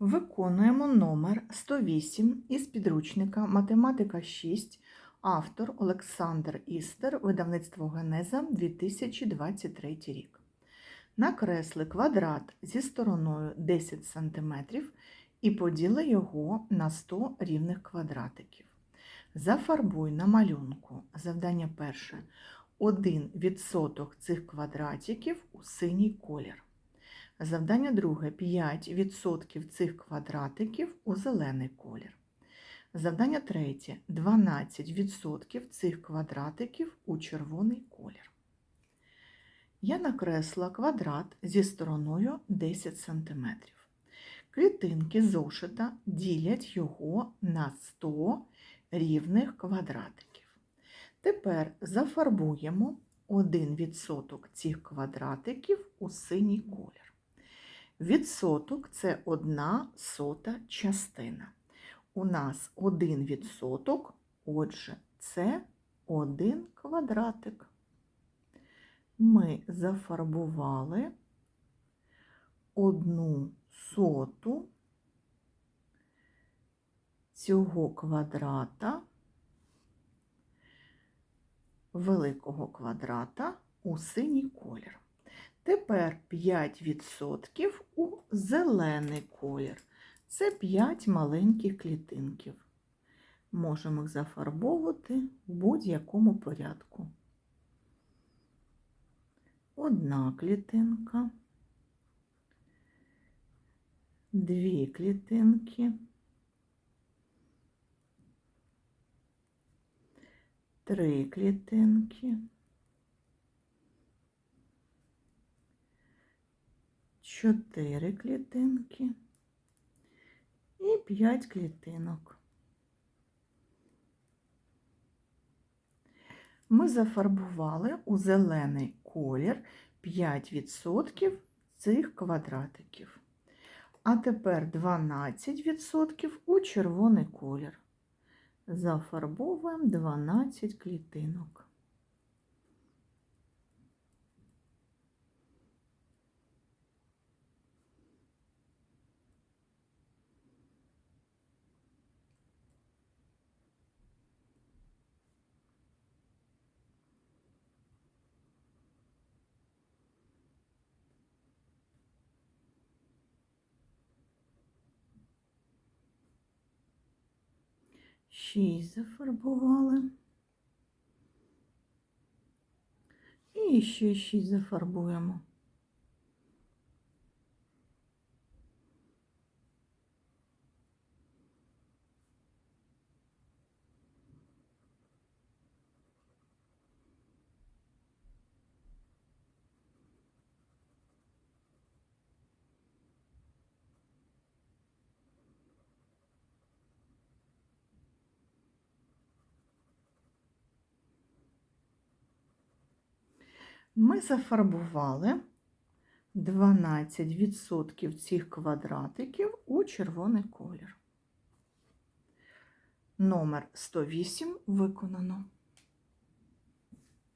Виконуємо номер 108 із підручника Математика 6, автор Олександр Істер, видавництво Генеза 2023 рік. Накресли квадрат зі стороною 10 см і поділи його на 100 рівних квадратиків. Зафарбуй на малюнку. Завдання перше. 1% цих квадратиків у синій колір. Завдання друге 5% цих квадратиків у зелений колір. Завдання третє 12% цих квадратиків у червоний колір. Я накресла квадрат зі стороною 10 см. Клітинки зошита ділять його на 100 рівних квадратиків. Тепер зафарбуємо 1% цих квадратиків у синій колір. Відсоток це одна сота частина. У нас один відсоток, отже, це один квадратик. Ми зафарбували одну соту цього квадрата, великого квадрата у синій колір. Тепер 5% у зелений колір. Це 5 маленьких клітинків. Можемо їх зафарбовувати в будь-якому порядку. Одна клітинка, дві клітинки, три клітинки. Чотири клітинки і 5 клітинок. Ми зафарбували у зелений колір 5% цих квадратиків. А тепер 12% у червоний колір. Зафарбовуємо 12 клітинок. Шість зафарбували. І ще шість зафарбуємо. Ми зафарбували 12% цих квадратиків у червоний колір. Номер 108 виконано.